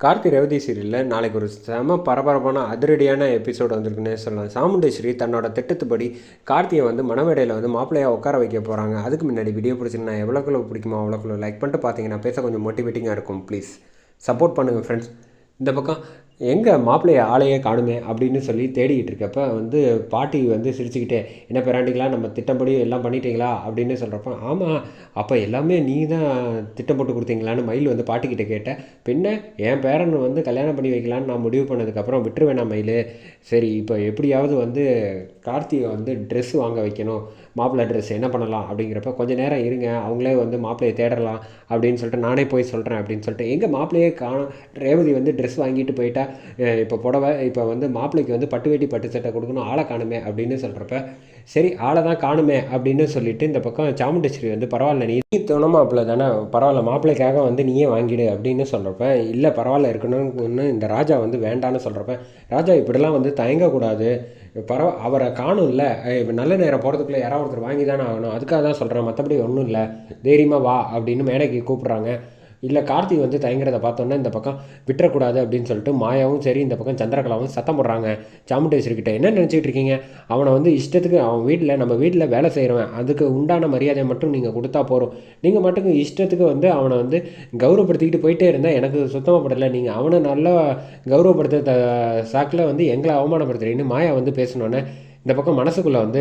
கார்த்தி ரேவதி சீரியலில் நாளைக்கு ஒரு செம பரபரப்பான அதிரடியான எபிசோடு வந்திருக்குன்னே சொல்லலாம். சாமுண்டேஸ்வரி தன்னோட திட்டத்துப்படி கார்த்தியை வந்து மனவேடையில் வந்து மாப்பிள்ளையாக உட்கார வைக்க போகிறாங்க அதுக்கு முன்னாடி வீடியோ பிடிச்சிருந்தா எவ்வளோக்குள்ள பிடிக்குமோ அவ்வளோக்குள்ள லைக் பண்ணிட்டு பார்த்தீங்கன்னா பேச கொஞ்சம் மோட்டிவேட்டிங்காக இருக்கும் ப்ளீஸ் சப்போர்ட் பண்ணுங்கள் ஃப்ரெண்ட்ஸ் இந்த பக்கம் எங்கே மாப்பிள்ளைய ஆளையே காணுமே அப்படின்னு சொல்லி தேடிக்கிட்டு இருக்கப்ப வந்து பாட்டி வந்து சிரிச்சுக்கிட்டே என்ன பேராண்டிங்களா நம்ம திட்டம்படி எல்லாம் பண்ணிட்டீங்களா? அப்படின்னு சொல்கிறப்ப ஆமாம் அப்போ எல்லாமே நீ தான் திட்டம் போட்டு கொடுத்தீங்களான்னு மயில் வந்து பாட்டிக்கிட்ட கேட்டேன் பின்ன என் பேரன் வந்து கல்யாணம் பண்ணி வைக்கலான்னு நான் முடிவு பண்ணதுக்கப்புறம் விட்டுருவேணா மயில்? சரி இப்போ எப்படியாவது வந்து கார்த்திகை வந்து ட்ரெஸ் வாங்க வைக்கணும். மாப்பிள்ளை ட்ரெஸ் என்ன பண்ணலாம் அப்படிங்கிறப்ப கொஞ்சம் நேரம் இருங்க அவங்களே வந்து மாப்பிள்ளையை தேடலாம் அப்படின்னு சொல்லிட்டு நானே போய் சொல்கிறேன் அப்படின்னு சொல்லிட்டு எங்கள் மாப்பிள்ளையே காணும். ரேவதி வந்து ட்ரெஸ் வாங்கிட்டு போயிட்டா இப்போ புடவை இப்போ வந்து மாப்பிள்ளைக்கு வந்து பட்டு வேட்டி பட்டு சட்டை கொடுக்கணும் ஆளை காணுமே அப்படின்னு சொல்கிறப்ப சரி ஆளை தான் காணுமே அப்படின்னு சொல்லிட்டு இந்த பக்கம் சாமுண்டேஸ்வரி வந்து பரவாயில்ல நீ நீ துணை மாப்பிள்ளை தானே பரவாயில்ல மாப்பிள்ளைக்காக வந்து நீயே வாங்கிடு அப்படின்னு சொல்கிறப்ப இல்லை பரவாயில்ல இருக்கணும்னு இந்த ராஜா வந்து வேண்டான்னு சொல்கிறப்ப ராஜா இப்படிலாம் வந்து தயங்கக்கூடாது. பரவா அவரை காணும்ல. இப்போ நல்ல நேரம் போகிறதுக்குள்ளே யாராவது ஒருத்தர் வாங்கி தானே ஆகணும். அதுக்காக தான் சொல்கிறேன் மற்றபடி ஒன்றும் இல்லை. தைரியமாக வா அப்படின்னு மேடைக்கு கூப்பிட்றாங்க. இல்லை கார்த்தி வந்து தயங்குறத பார்த்தோன்னா இந்த பக்கம் விட்டுறக்கூடாது அப்படின்னு சொல்லிட்டு மாயாவும் சரி இந்த பக்கம் சந்திரகலாவும் சத்தம் போடுறாங்க. சாமுண்டேஸ்வரி கிட்ட என்ன நினச்சிட்டு இருக்கீங்க? அவனை வந்து இஷ்டத்துக்கு அவன் வீட்டில் நம்ம வீட்டில் வேலை செய்கிறவன் அதுக்கு உண்டான மரியாதையை மட்டும் நீங்கள் கொடுத்தா போகிறோம் நீங்கள் மட்டும் இஷ்டத்துக்கு வந்து அவனை வந்து கௌரவப்படுத்திக்கிட்டு போயிட்டே இருந்தால் எனக்கு சுத்தமாக படலை. நீங்கள் அவனை நல்லா கௌரவப்படுத்த த சாக்கில் வந்து எங்களை அவமானப்படுத்துறீங்கன்னு மாயா வந்து பேசினோன்னே இந்த பக்கம் மனசுக்குள்ளே வந்து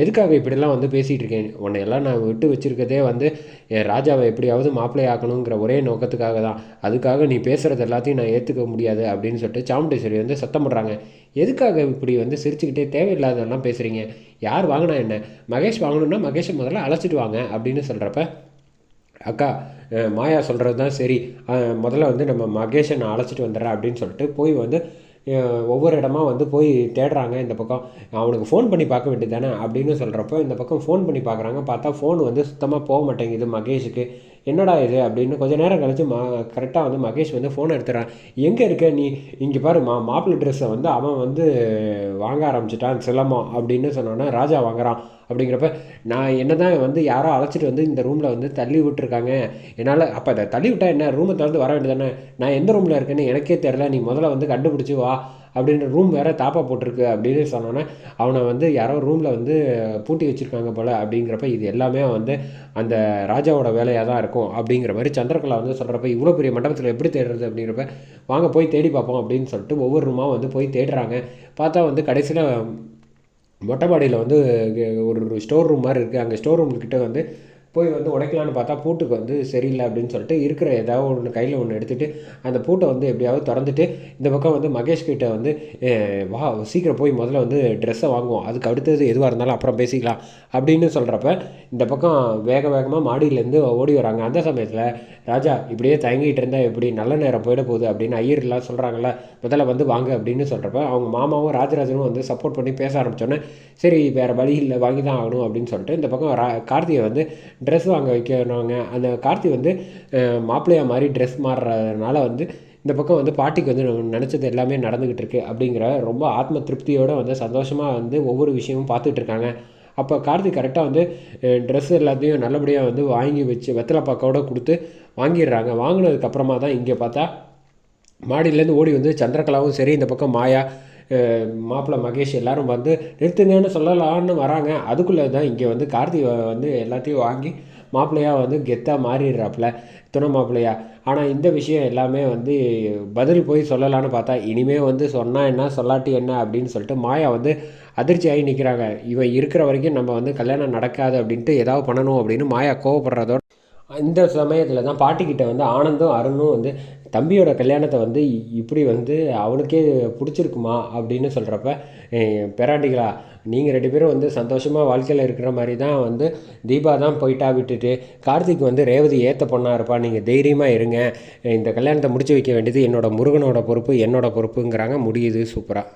எதுக்காக இப்படிலாம் வந்து பேசிகிட்டு இருக்கேன் உன்னை எல்லாம் நான் விட்டு வச்சுருக்கதே வந்து என் ராஜாவை எப்படியாவது மாப்பிள்ளை ஆக்கணுங்கிற ஒரே நோக்கத்துக்காக தான். அதுக்காக நீ பேசுகிறது எல்லாத்தையும் நான் ஏற்றுக்க முடியாது அப்படின்னு சொல்லிட்டு சாமுண்டேஸ்வரி வந்து சத்தம் பண்ணுறாங்க எதுக்காக இப்படி வந்து சிரிச்சுக்கிட்டே தேவையில்லாதெல்லாம் பேசுகிறீங்க யார் வாங்கினா என்ன? மகேஷ் வாங்கணுன்னா மகேஷை முதல்ல அழைச்சிட்டு வாங்க அப்படின்னு சொல்கிறப்ப அக்கா மாயா சொல்கிறது தான் சரி முதல்ல வந்து நம்ம மகேஷை நான் அழைச்சிட்டு வந்துடுறேன் அப்படின்னு சொல்லிட்டு போய் வந்து ஒவ்வொரு இடமா வந்து போய் தேடுறாங்க இந்த பக்கம். அவனுக்கு ஃபோன் பண்ணி பார்க்க வேண்டியது தானே அப்படின்னு சொல்கிறப்போ இந்த பக்கம் ஃபோன் பண்ணி பார்க்குறாங்க. பார்த்தா ஃபோன் வந்து சுத்தமாக போக மாட்டேங்குது மகேஷுக்கு. என்னடா இது அப்படின்னு கொஞ்ச நேரம் கழிச்சு மா கரெக்டாக வந்து மகேஷ் வந்து ஃபோன் எடுத்துறான். எங்கே இருக்க நீ? இங்கே பாரு மா மாப்பிள்ளை ட்ரெஸ்ஸை வந்து அவன் வந்து வாங்க ஆரம்பிச்சிட்டான் சிலம்பம் அப்படின்னு சொன்னோன்னா ராஜா வாங்குறான். அப்படிங்கிறப்ப நான் என்ன தான் வந்து யாரோ அழைச்சிட்டு வந்து இந்த ரூமில் வந்து தள்ளி விட்டுருக்காங்க. என்னால் அப்போ அதை தள்ளி விட்டால் என்ன? ரூமை திறந்து வர வேண்டியதானே நான் எந்த ரூமில் இருக்கேன்னு எனக்கே தெரில நீ முதல்ல வந்து கண்டுபிடிச்சி வா. அப்படின்ற ரூம் வேறு தாப்பா போட்டிருக்கு அப்படின்னு சொன்னோன்னே அவனை வந்து யாரோ ரூமில் வந்து பூட்டி வச்சுருக்காங்க போல் அப்படிங்கிறப்ப இது எல்லாமே வந்து அந்த ராஜாவோட வேலையாக தான் இருக்கும் அப்படிங்கிற மாதிரி சந்திரகலா வந்து சொல்கிறப்ப இவ்வளோ பெரிய மண்டபத்தில் எப்படி தேடுறது அப்படிங்கிறப்ப வாங்க போய் தேடி பார்ப்போம் அப்படின்னு சொல்லிட்டு ஒவ்வொரு ரூமாக வந்து போய் தேடுறாங்க. பார்த்தா வந்து கடைசியில் மொட்டை மாடியில் வந்து ஒரு ஸ்டோர் ரூம் மாதிரி இருக்குது அங்கே ஸ்டோர் ரூம் கிட்டே வந்து போய் வந்து உடைக்கலான்னு பார்த்தா பூட்டுக்கு வந்து சரியில்லை அப்படின்னு சொல்லிட்டு இருக்கிற ஏதாவது ஒன்று கையில் ஒன்று எடுத்துகிட்டு அந்த பூட்டை வந்து எப்படியாவது திறந்துட்டு இந்த பக்கம் வந்து மகேஷ் கிட்ட வந்து வா சீக்கிரம் போய் முதல்ல வந்து ட்ரெஸ்ஸை வாங்குவோம். அதுக்கு அடுத்தது எதுவாக இருந்தாலும் அப்புறம் பேசிக்கலாம். அப்படின்னு சொல்கிறப்ப இந்த பக்கம் வேக வேகமாக மாடியிலேருந்து ஓடி வராங்க. அந்த சமயத்தில் ராஜா இப்படியே தயங்கிட்டு இருந்தால் எப்படி? நல்ல நேரம் போயிட போகுது அப்படின்னு ஐயர்லாம் சொல்கிறாங்கள முதல்ல வந்து வாங்க அப்படின்னு சொல்கிறப்ப அவங்க மாமாவும் ராஜராஜனும் வந்து சப்போர்ட் பண்ணி பேச ஆரம்பித்தோன்னே சரி வேறு வழி இல்லை வாங்கி தான் ஆகணும் அப்படின்னு சொல்லிட்டு இந்த பக்கம் ரா கார்த்திகை வந்து ட்ரெஸ் வாங்க வைக்கணுங்க அந்த கார்த்தி வந்து மாப்பிள்ளையாக மாதிரி ட்ரெஸ் மாறுறதுனால வந்து இந்த பக்கம் வந்து பாட்டிக்கு வந்து நினச்சது எல்லாமே நடந்துக்கிட்டு இருக்கு அப்படிங்கிற ரொம்ப ஆத்ம திருப்தியோடு வந்து சந்தோஷமாக வந்து ஒவ்வொரு விஷயமும் பார்த்துட்டு இருக்காங்க அப்போ கார்த்திக் கரெக்டாக வந்து ட்ரெஸ் எல்லாத்தையும் நல்லபடியாக வந்து வாங்கி வச்சு வெத்தலை பாக்கோட கொடுத்து வாங்கிடுறாங்க. வாங்கினதுக்கப்புறமா தான் இங்கே பார்த்தா மாடியிலேருந்து ஓடி வந்து சந்திரகலாவும் சரி இந்த பக்கம் மாயா மாப்பிள்ளை மகேஷ் எல்லாரும் வந்து நிறுத்துங்கன்னு சொல்லலான்னு வராங்க. அதுக்குள்ளே தான் இங்கே வந்து கார்த்திகை வந்து எல்லாத்தையும் வாங்கி மாப்பிள்ளையாக வந்து கெத்தாக மாறிடுறாப்புல துணை மாப்பிள்ளையா. ஆனால் இந்த விஷயம் எல்லாமே வந்து பதில் போய் சொல்லலான்னு பார்த்தா இனிமே வந்து சொன்னால் என்ன சொல்லாட்டி என்ன அப்படின்னு சொல்லிட்டு மாயா வந்து அதிர்ச்சி ஆகி நிற்கிறாங்க இவன் இருக்கிற வரைக்கும் நம்ம வந்து கல்யாணம் நடக்காது அப்படின்ட்டு ஏதாவது பண்ணணும் அப்படின்னு மாயா கோவப்படுறதோட இந்த சமயத்தில் தான் பாட்டிக்கிட்ட வந்து ஆனந்தும் அருணும் வந்து தம்பியோட கல்யாணத்தை வந்து இப்படி வந்து அவனுக்கே பிடிச்சிருக்குமா அப்படின்னு சொல்கிறப்ப பெராண்டிகளா நீங்கள் ரெண்டு பேரும் வந்து சந்தோஷமாக வாழ்க்கையில் இருக்கிற மாதிரி தான் வந்து தீபா தான் போயிட்டா விட்டுட்டு கார்த்திக் வந்து ரேவதி ஏற்ற பொண்ணாக இருப்பா நீங்கள் தைரியமாக இருங்க. இந்த கல்யாணத்தை முடிச்சு வைக்க வேண்டியது என்னோட முருகனோட பொறுப்பு என்னோட பொறுப்புங்கிறாங்க. முடியுது சூப்பராக